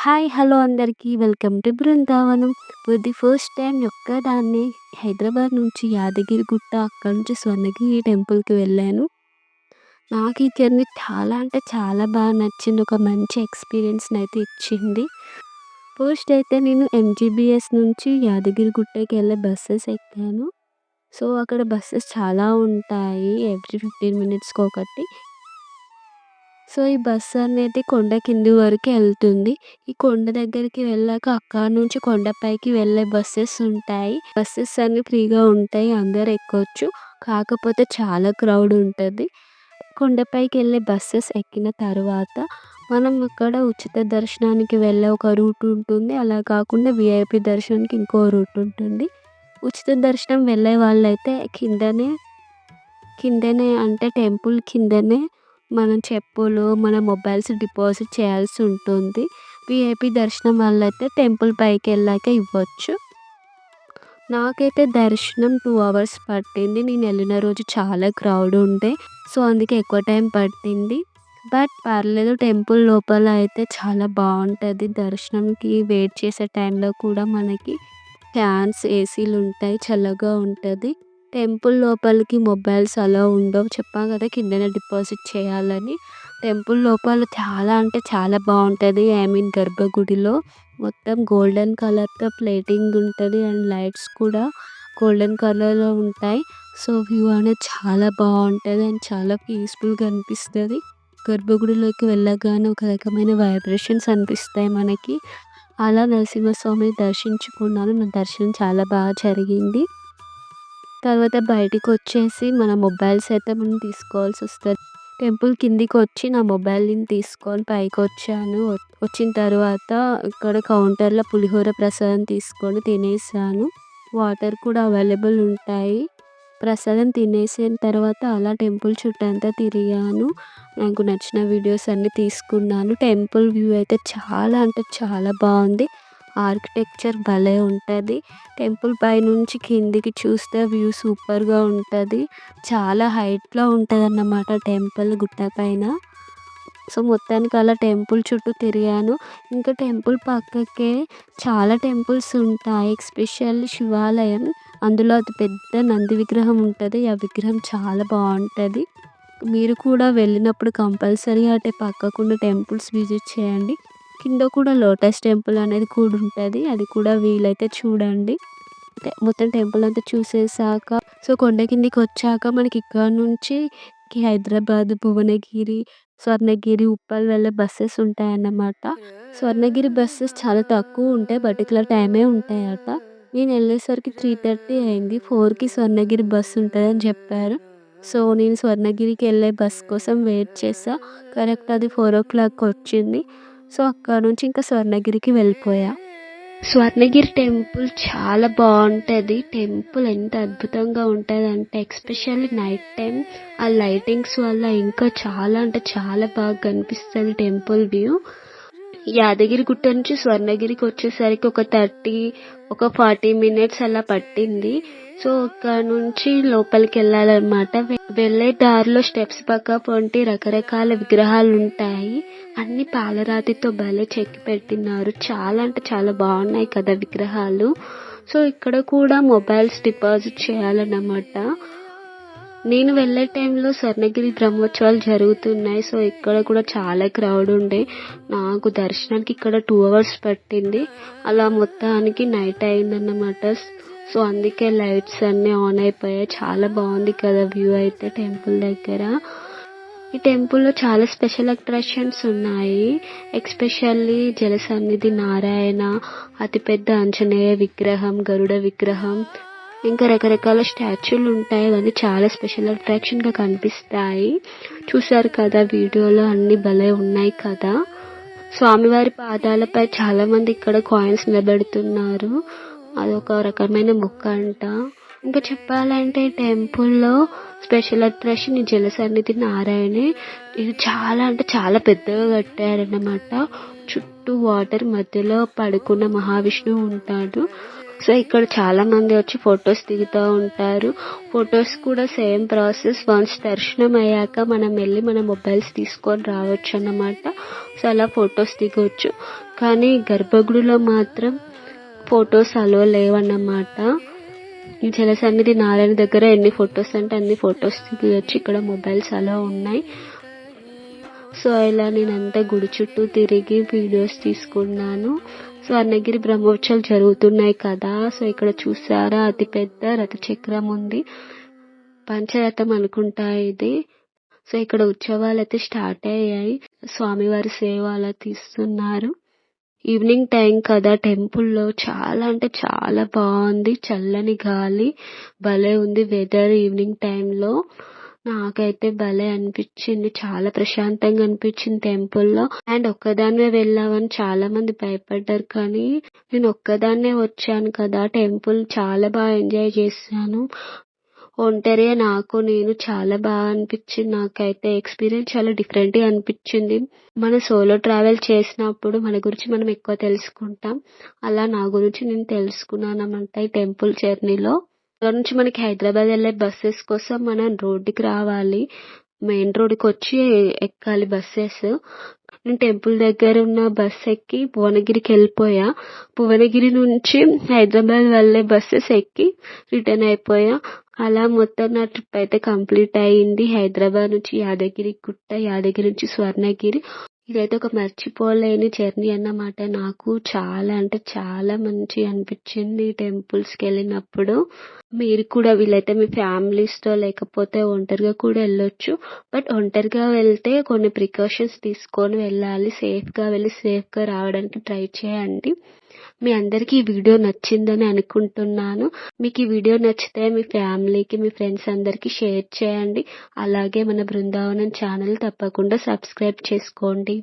Hi! Hello అందరికీ. Welcome to Brindavanam. For the first యొక్క దాన్ని హైదరాబాద్ నుంచి యాదగిరిగుట్ట, అక్కడి నుంచి స్వర్ణగిరి టెంపుల్‌కి వెళ్ళాను. నాకు ఈ జర్నీ చాలా అంటే చాలా బాగా నచ్చింది. ఒక మంచి ఎక్స్‌పీరియన్స్‌నైతే ఇచ్చింది. ఫస్ట్ అయితే నేను ఎంజీబీఎస్ నుంచి యాదగిరిగుట్టకి వెళ్ళే బస్సెస్ ఎక్కాను. సో, అక్కడ బస్సెస్ చాలా ఉంటాయి. ఎవ్రీ 15 మినిట్స్‌కి ఒకటి. సో, ఈ బస్సు అనేది కొండ కింది వరకు వెళ్తుంది ఈ కొండ దగ్గరికి వెళ్ళాక అక్కడ నుంచి కొండపైకి వెళ్ళే బస్సెస్ ఉంటాయి. బస్సెస్ అన్నీ ఫ్రీగా ఉంటాయి. అందరు ఎక్కొచ్చు. కాకపోతే చాలా క్రౌడ్ ఉంటుంది కొండపైకి వెళ్ళే బస్సెస్ ఎక్కిన తర్వాత మనం అక్కడ ఉచిత దర్శనానికి వెళ్ళే ఒక రూట్ ఉంటుంది. అలా కాకుండా వీఐపీ దర్శనానికి ఇంకో రూట్ ఉంటుంది. ఉచిత దర్శనం వెళ్ళే వాళ్ళైతే కిందనే కిందనే అంటే టెంపుల్ కిందనే మనం చెప్పులు, మన మొబైల్స్ డిపాజిట్ చేయాల్సి ఉంటుంది. విఐపి దర్శనం వాళ్ళైతే టెంపుల్ పైకి వెళ్ళాక ఇవ్వచ్చు. నాకైతే దర్శనం టూ అవర్స్ పట్టింది. నేను వెళ్ళిన రోజు చాలా క్రౌడ్ ఉండే. సో, అందుకే ఎక్కువ టైం పట్టింది. బట్ పర్లేదు టెంపుల్ లోపల అయితే చాలా బాగుంటుంది దర్శనంకి వెయిట్ చేసే టైంలో కూడా మనకి ఫ్యాన్స్, ఏసీలు ఉంటాయి. చల్లగా ఉంటుంది టెంపుల్ లోపలికి మొబైల్స్ అలో ఉండవు. చెప్పాను కదా కిందనే డిపాజిట్ చేయాలని. టెంపుల్ లోపల చాలా అంటే చాలా బాగుంటుంది ఐ మీన్ గర్భగుడిలో మొత్తం గోల్డెన్ కలర్‌తో ప్లేటింగ్ ఉంటుంది అండ్ లైట్స్ కూడా గోల్డెన్ కలర్‌లో ఉంటాయి. సో, వ్యూ అనేది చాలా బాగుంటుంది అండ్ చాలా పీస్‌ఫుల్‌గా అనిపిస్తుంది గర్భగుడిలోకి వెళ్ళగానే ఒక రకమైన వైబ్రేషన్స్ అనిపిస్తాయి మనకి. అలా నరసింహస్వామిని దర్శించుకున్నాను. నా దర్శనం చాలా బాగా జరిగింది. తర్వాత బయటికొచ్చేసి మన మొబైల్స్ అయితే మనం తీసుకోవాల్సి వస్తుంది టెంపుల్ కిందికొచ్చి నా మొబైల్‌ని తీసుకొని పైకి వచ్చాను వచ్చిన తర్వాత ఇక్కడ కౌంటర్‌లో పులిహోర ప్రసాదం తీసుకొని తినేసాను. వాటర్ కూడా అవైలబుల్ ఉంటాయి. ప్రసాదం తినేసిన తర్వాత అలా టెంపుల్ చుట్టంతా తిరిగాను. నాకు నచ్చిన వీడియోస్ అన్నీ తీసుకున్నాను. టెంపుల్ వ్యూ అయితే చాలా అంటే చాలా బాగుంది ఆర్కిటెక్చర్ భలే ఉంటుంది టెంపుల్ పైనుంచి కిందికి చూస్తే వ్యూ సూపర్‌గా ఉంటుంది చాలా హైట్‌లో అన్నమాట టెంపుల్ గుట్ట పైన. సో, మొత్తానికి అలా టెంపుల్ చుట్టూ తిరిగాను. ఇంకా టెంపుల్ పక్కకే చాలా టెంపుల్స్ ఉంటాయి. ఎస్పెషల్ శివాలయం. అందులో అతి పెద్ద నంది విగ్రహం ఉంటుంది ఆ విగ్రహం చాలా బాగుంటుంది మీరు కూడా వెళ్ళినప్పుడు కంపల్సరీ అటు పక్కకున్న టెంపుల్స్ విజిట్ చేయండి. కింద కూడా లోటస్ టెంపుల్ అనేది కూడా ఉంటుంది అది కూడా వీలైతే చూడండి. మొత్తం టెంపుల్ అంతా చూసేసాక సో, కొండ కిందకొచ్చాక మనకి ఇక్కడ నుంచి హైదరాబాద్, భువనగిరి, స్వర్ణగిరి, ఉప్పల్ వెళ్ళే బస్సెస్ ఉంటాయన్నమాట. స్వర్ణగిరి బస్సెస్ చాలా తక్కువ ఉంటాయి. పర్టికులర్ టైమే ఉంటాయట. నేను వెళ్ళేసరికి 3:30 అయింది. ఫోర్కి స్వర్ణగిరి బస్సు ఉంటుంది అని చెప్పారు. సో, నేను స్వర్ణగిరికి వెళ్ళే బస్ కోసం వెయిట్ చేసా కరెక్ట్ అది 4:00 వచ్చింది. సో, అక్కడ నుంచి ఇంకా స్వర్ణగిరికి వెళ్ళిపోయా. స్వర్ణగిరి టెంపుల్ చాలా బాగుంటుంది టెంపుల్ ఎంత అద్భుతంగా ఉంటుంది అంటే ఎస్పెషల్లీ నైట్ టైం ఆ లైటింగ్స్ వల్ల ఇంకా చాలా అంటే చాలా బాగా కనిపిస్తుంది టెంపుల్ వ్యూ. యాదగిరిగుట్ట నుంచి స్వర్ణగిరికి వచ్చేసరికి ఒక 30 ఒక 40 మినిట్స్ అలా పట్టింది. సో, ఇక్కడ నుంచి లోపలికి వెళ్ళాలన్నమాట. వెళ్ళే దారిలో స్టెప్స్ పక్క వంటి రకరకాల విగ్రహాలు ఉంటాయి. అన్ని పాలరాతితో భలే చెక్కి పెట్టినారు. చాలా అంటే చాలా బాగున్నాయి కదా విగ్రహాలు. సో, ఇక్కడ కూడా మొబైల్స్ డిపాజిట్ చేయాలన్నమాట. నేను వెళ్ళే టైంలో స్వర్ణగిరి బ్రహ్మోత్సవాలు జరుగుతున్నాయి. సో, ఇక్కడ కూడా చాలా క్రౌడ్ ఉండే. నాకు దర్శనానికి ఇక్కడ టూ అవర్స్ పట్టింది. అలా మొత్తానికి నైట్ అయిందన్నమాట. సో, అందుకే లైట్స్ అన్నీ ఆన్ అయిపోయాయి. చాలా బాగుంది కదా వ్యూ అయితే టెంపుల్ దగ్గర. ఈ టెంపుల్‌లో చాలా స్పెషల్ అట్రాక్షన్స్ ఉన్నాయి. ఎక్స్పెషల్లీ జలసన్నిధి నారాయణ, అతిపెద్ద ఆంజనేయ విగ్రహం, గరుడ విగ్రహం ఇంకా రకరకాల స్టాచ్యూలు ఉంటాయి. అవన్నీ చాలా స్పెషల్ అట్రాక్షన్‌గా కనిపిస్తాయి. చూసారు కదా వీడియోలో అన్ని భలే ఉన్నాయి కదా! స్వామివారి పాదాలపై చాలా మంది ఇక్కడ కాయిన్స్ నిలబెడుతున్నారు. అదొక రకమైన మొక్క అంట. ఇంకా చెప్పాలంటే టెంపుల్‌లో స్పెషల్ అట్రాక్షన్ ఈ జలసన్నిధి నారాయణే. ఇది చాలా అంటే చాలా పెద్దగా కట్టారన్నమాట. చుట్టూ వాటర్ మధ్యలో పడుకున్న మహావిష్ణువు ఉంటాడు. సో, ఇక్కడ చాలా మంది వచ్చి ఫొటోస్ దిగుతూ ఉంటారు. ఫొటోస్ కూడా సేమ్ ప్రాసెస్. వన్స్ దర్శనం అయ్యాక మనం వెళ్ళి మన మొబైల్స్ తీసుకొని రావచ్చు అన్నమాట సో, అలా ఫొటోస్ దిగొచ్చు. కానీ గర్భగుడిలో మాత్రం ఫొటోస్ అలో లేవన్నమాట ఈ జలసన్నిధి నారాయణ దగ్గర ఎన్ని ఫొటోస్ అంటే అన్ని ఫొటోస్ దిగొచ్చు ఇక్కడ మొబైల్స్ అలా ఉన్నాయి సో ఇలా నేను అంతా గుడి చుట్టూ తిరిగి వీడియోస్ తీసుకున్నాను. స్వర్ణగిరి బ్రహ్మోత్సవాలు జరుగుతున్నాయి కదా. సో ఇక్కడ చూసారా అతి పెద్ద రథచక్రం ఉంది. పంచరథం అనుకుంటా ఇది. సో ఇక్కడ ఉత్సవాలు అయితే స్టార్ట్ అయ్యాయి. స్వామివారి సేవ అలా తీస్తున్నారు. ఈవినింగ్ టైం కదా టెంపుల్లో. చాలా అంటే చాలా బాగుంది. చల్లని గాలి భలే ఉంది వెదర్ ఈవినింగ్ టైంలో. నాకైతే భలే అనిపించింది. చాలా ప్రశాంతంగా అనిపించింది టెంపుల్లో. అండ్ ఒక్కదాన్నే వెళ్ళామని చాలా మంది భయపడ్డారు కానీ నేను ఒక్కదాన్నే వచ్చాను కదా. టెంపుల్ చాలా బాగా ఎంజాయ్ చేశాను. ఒంటరిగా నాకు నేను చాలా బాగా అనిపించింది. నాకైతే ఎక్స్పీరియన్స్ చాలా డిఫరెంట్గా అనిపించింది. మన సోలో ట్రావెల్ చేసినప్పుడు మన గురించి మనం ఎక్కువ తెలుసుకుంటాం. అలా నా గురించి నేను తెలుసుకున్నాను అన్నమాట ఈ టెంపుల్ జర్నీలో. అక్కడ నుంచి మనకి హైదరాబాద్ వెళ్ళే బస్సెస్ కోసం మనం రోడ్డుకి రావాలి. మెయిన్ రోడ్డుకి వచ్చి ఎక్కాలి బస్సెస్ నేను టెంపుల్ దగ్గర ఉన్న బస్ ఎక్కి భువనగిరికి వెళ్ళిపోయా. భువనగిరి నుంచి హైదరాబాద్ వెళ్ళే బస్సెస్ ఎక్కి రిటర్న్ అయిపోయా. అలా మొత్తం నా ట్రిప్ అయితే కంప్లీట్ అయ్యింది. హైదరాబాద్ నుంచి యాదగిరి గుట్ట యాదగిరి నుంచి స్వర్ణగిరి. ఇదైతే ఒక మర్చిపోలేని జర్నీ అన్నమాట. నాకు చాలా అంటే చాలా మంచి అనిపించింది టెంపుల్స్కి వెళ్ళినప్పుడు. మీరు కూడా వీలైతే మీ ఫ్యామిలీస్తో లేకపోతే ఒంటరిగా కూడా వెళ్ళొచ్చు. బట్ ఒంటరిగా వెళ్తే కొన్ని ప్రికాషన్స్ తీసుకొని వెళ్ళాలి. సేఫ్గా వెళ్ళి సేఫ్గా రావడానికి ట్రై చేయండి. మీ అందరికీ ఈ వీడియో నచ్చిందని అనుకుంటున్నాను. మీకు ఈ వీడియో నచ్చితే మీ ఫ్యామిలీకి మీ ఫ్రెండ్స్ అందరికీ షేర్ చేయండి. అలాగే మన బృందావనం ఛానల్ తప్పకుండా సబ్స్క్రైబ్ చేసుకోండి.